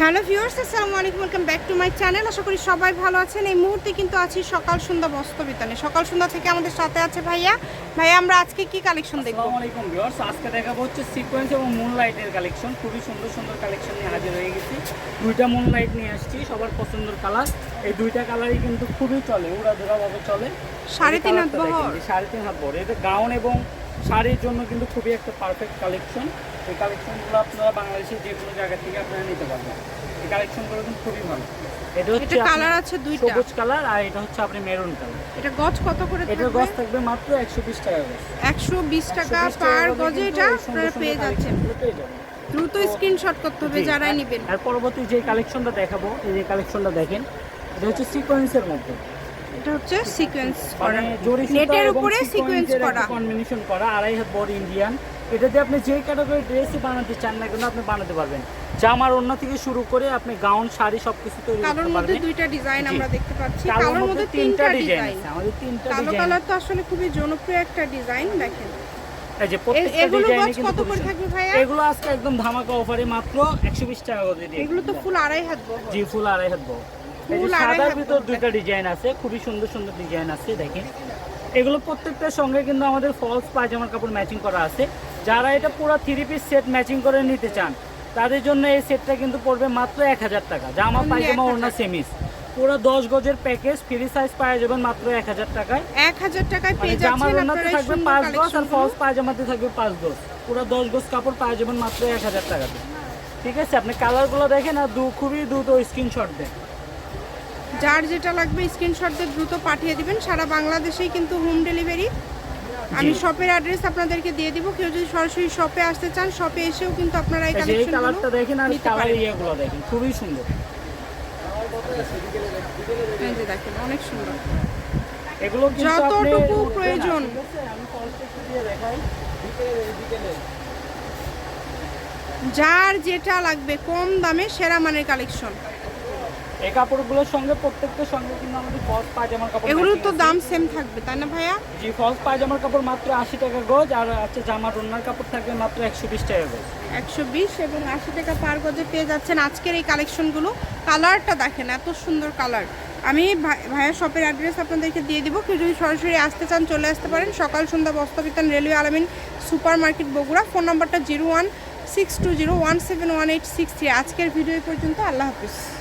Hello viewers আসসালামু আলাইকুম welcome back to my channel. আশা করি সবাই ভালো আছেন। এই মুহূর্তে কিন্তু আছি সকাল সন্ধ্যা বস্ত্র বিতানে সকাল সন্ধ্যা থেকে আমাদের সাথে আছে ভাইয়া। ভাইয়া আমরা আজকে কি কালেকশন দেখব? আসসালামু আলাইকুম ভিউয়ার্স আজকে দেখাবো হচ্ছে সিকোয়েন্স এবং মুন লাইটের কালেকশন খুবই সুন্দর সুন্দর কালেকশন নিয়ে হাজির হয়ে গেছি। দুইটা মুন লাইট নিয়ে আসছি সবার পছন্দের কালার এই দুইটা কালারই কিন্তু খুবই চলে উড়াধুরা ভাবে চলে। সাড়ে তিন হাত বহর। সাড়ে তিন হাত বড় এটা গাউন এবং শাড়ির জন্য কিন্তু খুবই একটা পারফেক্ট কালেকশন এই কালেকশনগুলো আপনারা বাংলাদেশের যে কোনো জায়গা থেকে আপনারা নিতে পারবেন। এই কালেকশনগুলো কিন্তু খুবই ভালো। এটা হচ্ছে কালার আছে দুইটা। সবুজ কালার আর এটা হচ্ছে আপনি মেরুন কালার এটা গজ কত করে এটার গজ থাকবে মাত্র একশো বিশ টাকা গজ। একশো বিশ টাকা পার গজে এটা আপনারা পেয়ে যাচ্ছেন। কালেকশনগুলো পেয়ে যাবেন। দ্রুত স্ক্রিনশট করতে হবে যারাই আর- নেবেন। আর পরবর্তী যে কালেকশনটা দেখাবো এই যে কালেকশনটা দেখেন এটা হচ্ছে সিকোয়েন্সের মধ্যে। এটা হচ্ছে সিকোয়েন্স করা। মানে নেটের উপরে সিকোয়েন্স করা। করা আড়াই হাত বড় ইন্ডিয়ান এটাতে আপনি যে ক্যাটাগরি ড্রেসই বানাতে চান না কেন আপনি বানাতে পারবেন। জামার অন্য থেকে শুরু করে আপনি গাউন শাড়ি সবকিছু তৈরি করতে মধ্যে দুইটা ডিজাইন আমরা দেখতে পাচ্ছি। কালোর মধ্যে তিনটা ডিজাইন আছে আমাদের তিনটা ডিজাইন কালো কালার তো আসলে খুবই জনপ্রিয় একটা ডিজাইন দেখেন। এই যে প্রত্যেকটা ডিজাইনে কিন্তু কত করে থাকবে ভাইয়া? এগুলো আজকে একদম ধামাকা অফারে মাত্র 120 টাকা করে দিয়ে এগুলো তো ফুল আড়াই হাত বহর জি ফুল আড়াই হাত এই যে ফুল সাদার ভিতর দুইটা ডিজাইন আছে খুবই সুন্দর সুন্দর ডিজাইন আছে দেখেন। এগুলো প্রত্যেকটার সঙ্গে কিন্তু আমাদের ফলস পায়জামার কাপড় ম্যাচিং করা আছে। যারা এটা পুরো থ্রি পিস সেট ম্যাচিং করে নিতে চান তাদের জন্য এই সেটটা কিন্তু পড়বে মাত্র এক হাজার টাকা। জামা পায়জামা 1000 ওড়না সেমিস পুরো দশ গজের প্যাকেজ ফ্রি সাইজ পাওয়া যাবেন মাত্র এক হাজার টাকায়। এক হাজার টাকায় মানে পেয়ে জামার ওড়নাতে থাকবে পাঁচ গজ আর ফলস পায়জামাতে থাকবে পাঁচ গজ। পুরো দশ গজ কাপড় পাওয়া যাবেন মাত্র এক হাজার টাকাতে ঠিক আছে আপনি কালারগুলো দেখেন আর দু খুবই দ্রুত স্ক্রিনশট দেন। যার যেটা লাগবে স্ক্রিনশট দিয়ে দ্রুত পাঠিয়ে দিবেন। সারা বাংলাদেশেই কিন্তু হোম ডেলিভারি আমি শপের অ্যাড্রেস আপনাদেরকে দিয়ে দিব। কেউ যদি সরাসরি শপে আসতে চান শপে এসেও কিন্তু আপনারা এই কালারটা দেখেন আর কালার ইয়েগুলো দেখেন খুবই সুন্দর। এই যে দেখেন অনেক সুন্দর। এগুলো যতটুকু প্রয়োজন। যার যেটা লাগবে কম দামে সেরা মানের কালেকশন এই কাপড়গুলোর সঙ্গে প্রত্যেকটার সঙ্গে কিন্তু আমাদের ফলস পায়জামার কাপড় এগুলোর তো দাম সেম থাকবে তাই না ভাইয়া? জি ফলস পায়জামার কাপড় মাত্র আশি টাকা গজ আর হচ্ছে জামার ওড়নার কাপড় থাকবে মাত্র একশো বিশ টাকা গজ। একশো বিশ এবং আশি টাকা পার গজে পেয়ে যাচ্ছেন আজকের এই কালেকশনগুলো। কালারটা দেখেন এত সুন্দর কালার। আমি ভাই- ভাইয়ার শপের অ্যাড্রেস আপনাদেরকে দিয়ে দিব। কেউ যদি সরাসরি আসতে চান চলে আসতে পারেন। সকাল সন্ধ্যা বস্ত্রবিতান railway Alamin super market Bogura. Phone নাম্বারটা zero one six two zero one seven one eight six three. আজকের ভিডিও পর্যন্ত। আল্লাহ হাফিজ।